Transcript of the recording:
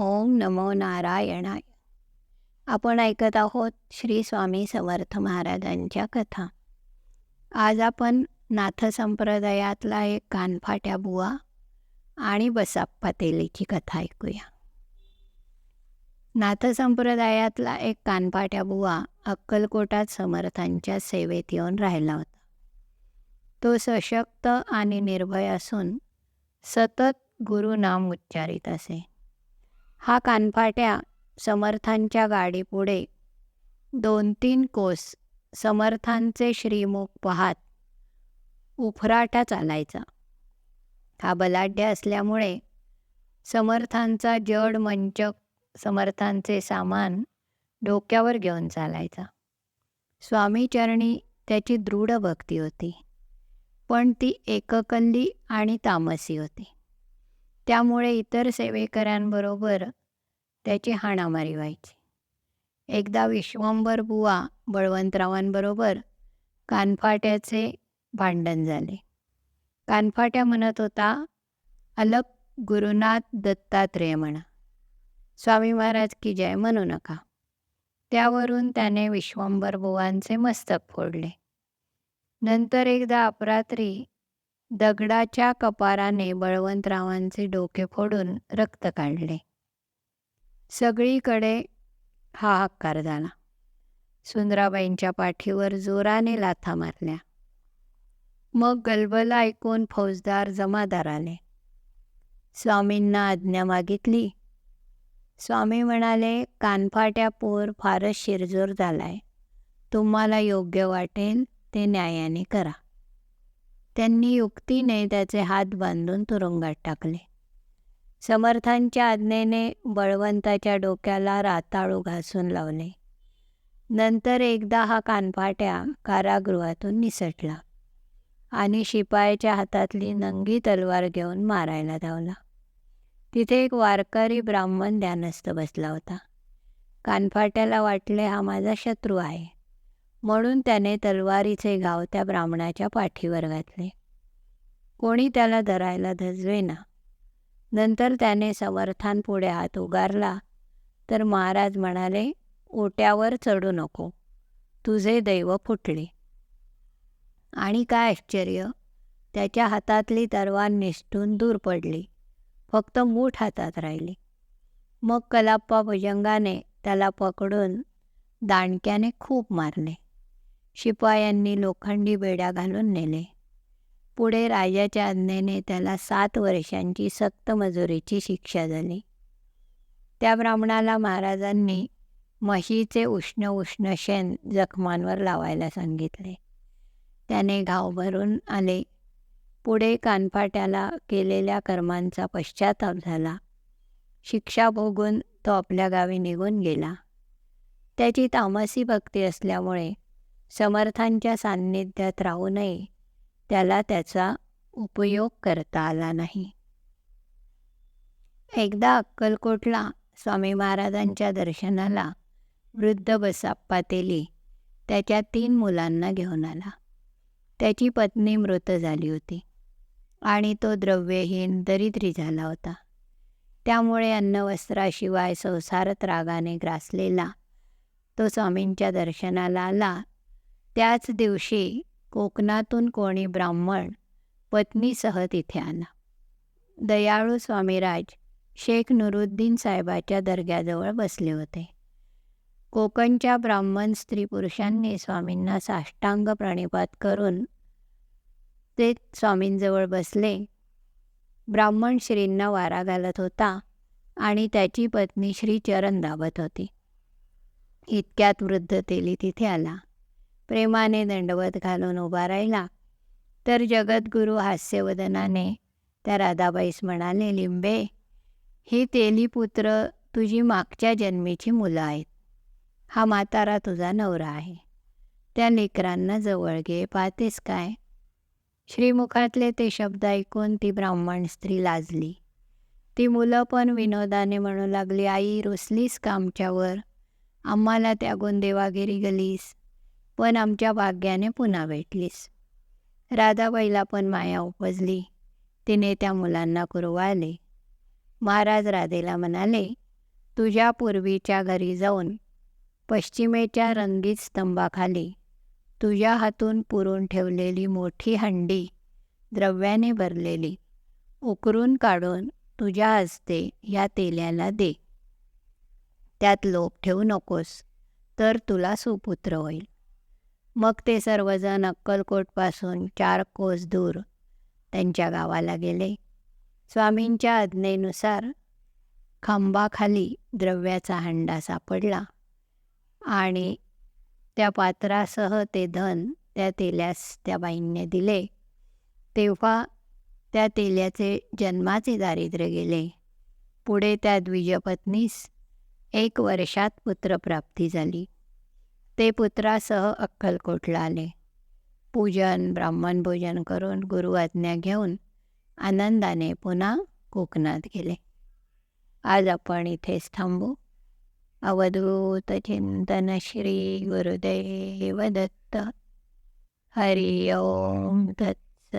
ओम नमो नारायणाय. आपण ऐकत आहोत श्री स्वामी समर्थ महाराजांच्या कथा. आज आपण नाथ संप्रदायातला एक कानफाट्या बुवा आणि बसाप्पा तेलीची कथा ऐकूया. नाथ संप्रदायातला एक कानफाट्या बुवा अक्कलकोटात समर्थांच्या सेवेत येऊन राहिला होता. तो सशक्त आणि निर्भय असून सतत गुरुनाम उच्चारित असे. हा कानफाट्या समर्थांच्या गाडीपुढे. दोन तीन कोस समर्थांचे श्रीमुख पाहात उफराटा चालायचा. हा बलाढ्य असल्यामुळे समर्थांचा जड मंचक समर्थांचे सामान डोक्यावर घेऊन चालायचा. स्वामीचरणी त्याची दृढ भक्ती होती. पण ती एककल्ली आणि तामसी होती. त्यामुळे इतर सेवेकऱ्यांबरोबर त्याची हाणामारी व्हायची. एकदा विश्वंभर बुवा बळवंतरावांबरोबर कानफाट्याचे भांडण झाले. कानफाट्या म्हणत होता अलक गुरुनाथ दत्तात्रेय म्हणा. स्वामी महाराज की जय म्हणू नका. त्यावरून त्याने विश्वंभर बुवांचे मस्तक फोडले. नंतर एकदा अपरात्री दगडाच्या कपाराने बळवंतरावांचे डोके फोडून रक्त काढले. सगळीकडे हाहाकार झाला. सुंदराबाईंच्या पाठीवर जोराने लाथा मारल्या. मग गलबला ऐकून फौजदार जमादार आले. स्वामींना आज्ञा मागितली. स्वामी म्हणाले कानफाट्या पोर फारच शिरजोर झालाय. तुम्हाला योग्य वाटेल ते न्यायाने करा. त्यांनी युक्तीने त्याचे हात बांधून तुरुंगात टाकले. समर्थांच्या आज्ञेने बळवंताच्या डोक्याला राताळू घासून लावले. नंतर एकदा हा कानफाट्या कारागृहातून निसटला आणि शिपायाच्या हातातली नंगी तलवार घेऊन मारायला धावला. तिथे एक वारकरी ब्राह्मण ध्यानस्थ बसला होता. कानफाट्याला वाटले हा माझा शत्रू आहे. म्हणून त्याने तलवारीचे घाव त्या ब्राह्मणाच्या पाठीवर घातले. कोणी त्याला धरायला धजवेना. नंतर त्याने समर्थांपुढे हात उगारला. तर महाराज म्हणाले ओट्यावर चढू नको. तुझे दैव फुटले. आणि काय आश्चर्य त्याच्या हातातली तलवार निष्ठून दूर पडली. फक्त मूठ हातात राहिली. मग कलाप्पा भुजंगाने त्याला पकडून दांडक्याने खूप मारले. शिपायांनी लोखंडी बेड्या घालून नेले. पुढे राजाच्या आज्ञेने त्याला सात वर्षांची सक्त मजुरीची शिक्षा झाली. त्या ब्राह्मणाला महाराजांनी म्हशीचे उष्ण उष्ण शेण जखमांवर लावायला सांगितले. त्याने घाव भरून आले. पुढे कानफाट्याला केलेल्या कर्मांचा पश्चाताप झाला. शिक्षा भोगून तो आपल्या गावी निघून गेला. त्याची तामसी भक्ती असल्यामुळे समर्थांच्या सान्निध्यात राहू नये त्याला त्याचा उपयोग करता आला नाही. एकदा अक्कलकोटला स्वामी महाराजांच्या दर्शनाला वृद्ध बसाप्पा तेली त्याच्या तीन मुलांना घेऊन आला. त्याची पत्नी मृत झाली होती आणि तो द्रव्यहीन दरिद्री झाला होता. त्यामुळे अन्नवस्त्राशिवाय संसारत रागाने ग्रासलेला तो स्वामींच्या दर्शनाला आला. त्याच दिवशी कोकणातून कोणी ब्राह्मण पत्नीसह तिथे आला. दयाळू स्वामीराज शेख नुरुद्दीन साहेबाच्या दर्ग्याजवळ बसले होते. कोकणच्या ब्राह्मण स्त्री पुरुषांनी स्वामींना साष्टांग प्रणिपात करून ते स्वामींजवळ बसले. ब्राह्मण श्रींना वारा घालत होता आणि त्याची पत्नी श्री चरण दाबत होती. इतक्यात वृद्ध तेली तिथे आला. प्रेमाने दंडवत घालून उभा राहिला. तर जगद्गुरू हास्यवदनाने त्या राधाबाईस म्हणाले लिंबे ही तेलीपुत्र तुझी मागच्या जन्मीची मुलं आहेत. हा म्हातारा तुझा नवरा आहे. त्या लेकरांना जवळ घे पाहतेस काय? श्रीमुखातले ते शब्द ऐकून ती ब्राह्मण स्त्री लाजली. ती मुलं पण विनोदाने म्हणू लागली आई रुसलीस का आमच्यावर? आम्हाला त्यागून देवागिरी गलीस. पण आमच्या भाग्याने पुन्हा भेटलीस. राधाबाईला पण माया उपजली. तिने त्या मुलांना कुरवाळले महाराज राधेला म्हणाले तुझ्या पूर्वीच्या घरी जाऊन पश्चिमेच्या रंगीत स्तंभाखाली तुझ्या हातून पुरून ठेवलेली मोठी हंडी द्रव्याने भरलेली उकरून काढून तुझ्या हस्ते या तेल्याला दे. त्यात लोप ठेवू नकोस तर तुला सुपुत्र होईल. मग ते सर्वजण अक्कलकोटपासून चार कोस दूर त्यांच्या गावाला गेले. स्वामींच्या आज्ञेनुसार खांबाखाली द्रव्याचा हंडा सापडला आणि त्या पात्रासह ते धन त्या तेल्यास त्या बाईंने दिले. तेव्हा त्या तेल्याचे जन्माचे दारिद्र्य गेले. पुढे त्या द्विजपत्नीस एक वर्षात पुत्रप्राप्ती झाली. ते पुत्रासह अक्कलकोटला आले. पूजन ब्राह्मण भोजन करून गुरुआज्ञा घेऊन आनंदाने पुन्हा कोकणात गेले. आज आपण इथेच थांबू. अवधूत चिंतन श्री गुरुदेव दत्त. हरि ओम दत्त